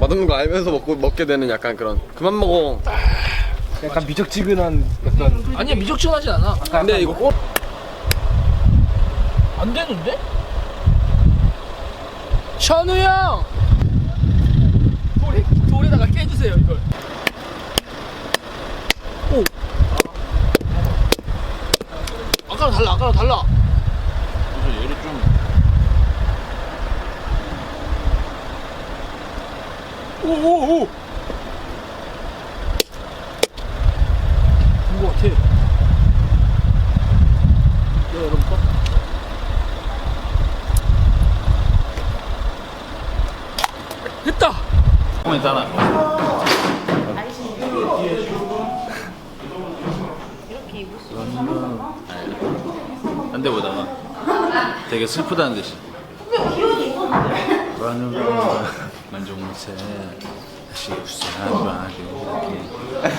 맛없는 거 알면서 먹고 먹게 되는 약간 그런 그만 먹어. 약간 미적지근한 약간 아니야 미적지근하지 않아. 근데 이거 꼭 안 되는데? 션우 형! 돌에, 돌에다가 깨주세요 이걸 오! 아까랑 달라 아까랑 달라 그래서 얘를 좀 오오오! 본거 같아 야 여러분 봐 됐다! 있잖아. 딴데 보다가 되게 슬프다는 듯이. 만종새 다시 우산을 이렇게